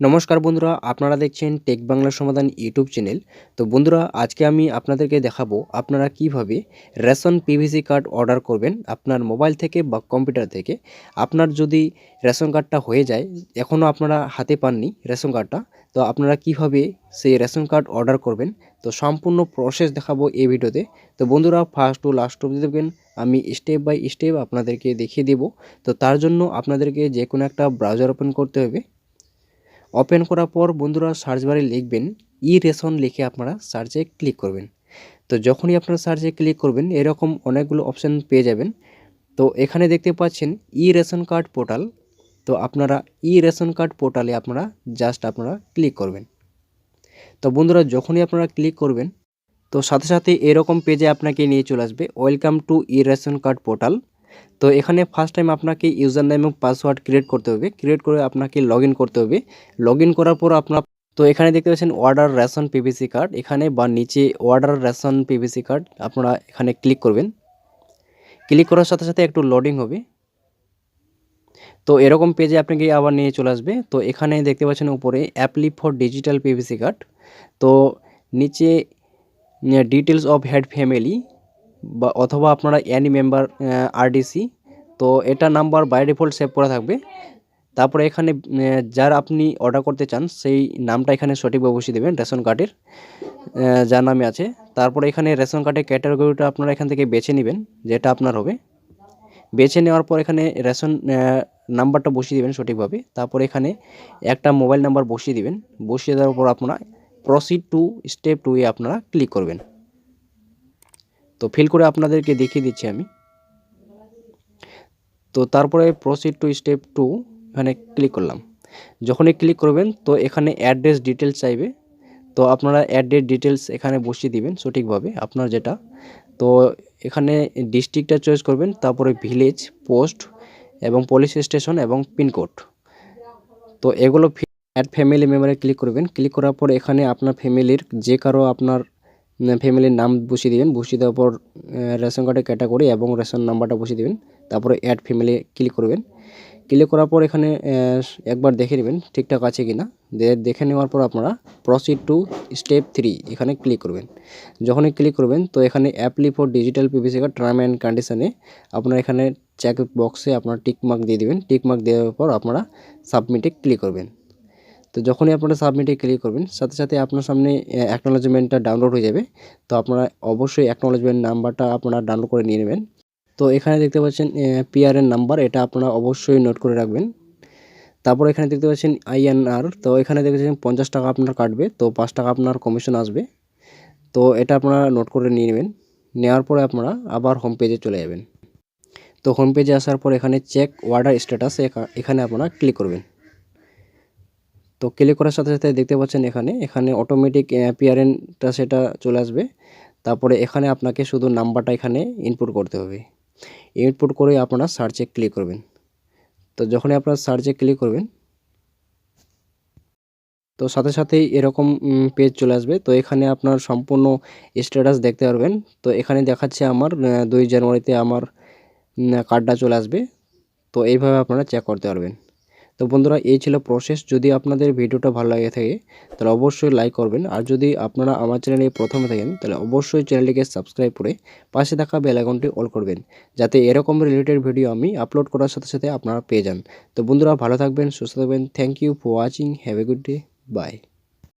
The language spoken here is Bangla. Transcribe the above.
নমস্কার বন্ধুরা, আপনারা দেখছেন টেক বাংলা সমাধান ইউটিউব চ্যানেল। তো বন্ধুরা, আজকে আমি আপনাদেরকে দেখাবো আপনারা কীভাবে রেশন পিভিসি কার্ড অর্ডার করবেন আপনার মোবাইল থেকে বা কম্পিউটার থেকে। আপনার যদি রেশন কার্ডটা হয়ে যায় এখনও আপনারা হাতে পাননি রেশন কার্ডটা তো আপনারা কীভাবে সেই রেশন কার্ড অর্ডার করবেন? তো সম্পূর্ণ প্রসেস দেখাবো এই ভিডিওতে। তো বন্ধুরা ফার্স্ট টু লাস্ট অবধি দেখবেন, আমি স্টেপ বাই স্টেপ আপনাদেরকে দেখিয়ে দেব। তো তার জন্য আপনাদেরকে যে কোনো একটা ব্রাউজার ওপেন করতে হবে। ওপেন করার পর বন্ধুরা সার্চ বারে লিখবেন ই রেশন লিখে আপনারা সার্চে ক্লিক করবেন। তো যখনই আপনারা সার্চে ক্লিক করবেন, এরকম অনেকগুলো অপশান পেয়ে যাবেন। তো এখানে দেখতে পাচ্ছেন ই রেশন কার্ড পোর্টাল তো আপনারা ই রেশন কার্ড পোর্টালে আপনারা জাস্ট আপনারা ক্লিক করবেন। তো বন্ধুরা যখনই আপনারা ক্লিক করবেন, তো সাথে সাথে এরকম পেজে আপনাকে নিয়ে চলে আসবে। Welcome to e ration card portal তো এখানে ফার্স্ট টাইম আপনাকে ইউজার নেম এবং পাসওয়ার্ড ক্রিয়েট করতে হবে। ক্রিয়েট করে আপনাকে লগ করতে হবে। লগ করার পর আপনার তো এখানে দেখতে পাচ্ছেন অর্ডার রেশন পিভিসি কার্ড এখানে বা নিচে অর্ডার রেশন পিভিসি কার্ড আপনারা এখানে ক্লিক করবেন। ক্লিক করার সাথে সাথে একটু লোডিং হবে। তো এরকম পেজে আপনাকে আবার নিয়ে চলে আসবে। তো এখানে দেখতে পাচ্ছেন উপরে apply for digital PVC card তো নিচে ডিটেলস অফ হেড ফ্যামিলি বা অথবা আপনারা অ্যানি মেম্বার আরডিসি তো এটা নাম্বার বাই ডিফল্ট সেভ করা থাকবে। তারপরে এখানে যার আপনি অর্ডার করতে চান, সেই নামটা এখানে সঠিকভাবে বসিয়ে দেবেন, রেশন কার্ডের যার নামে আছে। তারপরে এখানে রেশন কার্ডের ক্যাটাগরিটা আপনারা এখান থেকে বেছে নেবেন, যেটা আপনার হবে। বেছে নেওয়ার পর এখানে রেশন নাম্বারটা বসিয়ে দেবেন সঠিকভাবে। তারপর এখানে একটা মোবাইল নাম্বার বসিয়ে দিবেন। বসিয়ে দেওয়ার পর আপনারা প্রসিড টু স্টেপ টু এ আপনারা ক্লিক করবেন। তো ফিল করে আপনাদেরকে দেখিয়ে দিচ্ছি আমি। তো তারপরে প্রসিড টু স্টেপ টু এখানে ক্লিক করলাম। যখনই ক্লিক করবেন, তো এখানে অ্যাড্রেস ডিটেলস চাইবে। তো আপনারা অ্যাড্রেস ডিটেলস এখানে বসিয়ে দিবেন সঠিকভাবে, আপনার যেটা। তো এখানে ডিস্ট্রিক্টটা চয়েস করবেন, তারপরে ভিলেজ পোস্ট এবং পুলিশ স্টেশন এবং পিনকোড তো এগুলো অ্যাড ফ্যামিলি মেম্বারে ক্লিক করবেন। ক্লিক করার পর এখানে আপনার ফ্যামিলির যে কারও আপনার ফ্যামিলির নাম বসিয়ে দেবেন। বসিয়ে দেওয়ার পর রেশন কার্ডের ক্যাটাগরি এবং রেশন নাম্বারটা বসিয়ে দেবেন। তারপরে অ্যাড ফ্যামিলি ক্লিক করবেন। ক্লিক করার পর এখানে একবার দেখে নেবেন ঠিকঠাক আছে কি না দেখে নেওয়ার পর আপনারা প্রসিড টু স্টেপ থ্রি এখানে ক্লিক করবেন। যখনই ক্লিক করবেন, তো এখানে apply for digital PVC card term and কন্ডিশনে আপনারা এখানে চেক বক্সে আপনারা টিকমার্ক দিয়ে দেবেন। টিকমার্ক দেওয়ার পর আপনারা সাবমিটে ক্লিক করবেন। তো যখনই আপনারা সাবমিটে ক্লিক করবেন, সাথে সাথে আপনার সামনে অ্যাকনোলজমেন্টটা ডাউনলোড হয়ে যাবে। তো আপনারা অবশ্যই অ্যাকনোলজমেন্ট নাম্বারটা আপনারা ডাউনলোড করে নিয়ে নেবেন। তো এখানে দেখতে পাচ্ছেন পিআরএন নাম্বার এটা আপনারা অবশ্যই নোট করে রাখবেন। তারপর এখানে দেখতে পাচ্ছেন আইএনআর তো এখানে দেখতে পঞ্চাশ টাকা আপনার কাটবে, তো পাঁচ টাকা আপনার কমিশন আসবে। তো এটা আপনারা নোট করে নিয়ে নেবেন। নেওয়ার পরে আপনারা আবার হোম পেজে চলে যাবেন। তো হোম পেজে আসার পর এখানে চেক অর্ডার স্ট্যাটাস এখানে আপনারা ক্লিক করবেন। তো ক্লিক করার সাথে সাথে দেখতে পাচ্ছেন এখানে এখানে অটোমেটিক পিআরএনটা সেটা চলে আসবে। তারপরে এখানে আপনাকে শুধু নাম্বারটা এখানে ইনপুট করতে হবে। ইনপুট করে আপনারা সার্চে ক্লিক করবেন। তো যখনই আপনারা সার্চে ক্লিক করবেন, তো সাথে সাথেই এরকম পেজ চলে আসবে। তো এখানে আপনার সম্পূর্ণ স্ট্যাটাস দেখতে পারবেন। তো এখানে দেখাচ্ছে আমার দুই জানুয়ারিতে আমার কার্ডটা চলে আসবে। তো এইভাবে আপনারা চেক করতে পারবেন। তো বন্ধুরা, এই ছিল প্রসেস যদি আপনাদের ভিডিওটা ভালো লাগে থাকে, তাহলে অবশ্যই লাইক করবেন। আর যদি আপনারা আমার চ্যানেলে প্রথমে থাকেন, তাহলে অবশ্যই চ্যানেলটিকে সাবস্ক্রাইব করে পাশে থাকা বেল আইকনটি অল করবেন, যাতে এরকম রিলেটেড ভিডিও আমি আপলোড করার সাথে সাথে আপনারা পেয়ে যান। তো বন্ধুরা, ভালো থাকবেন, সুস্থ থাকবেন। Thank you for watching have a good day bye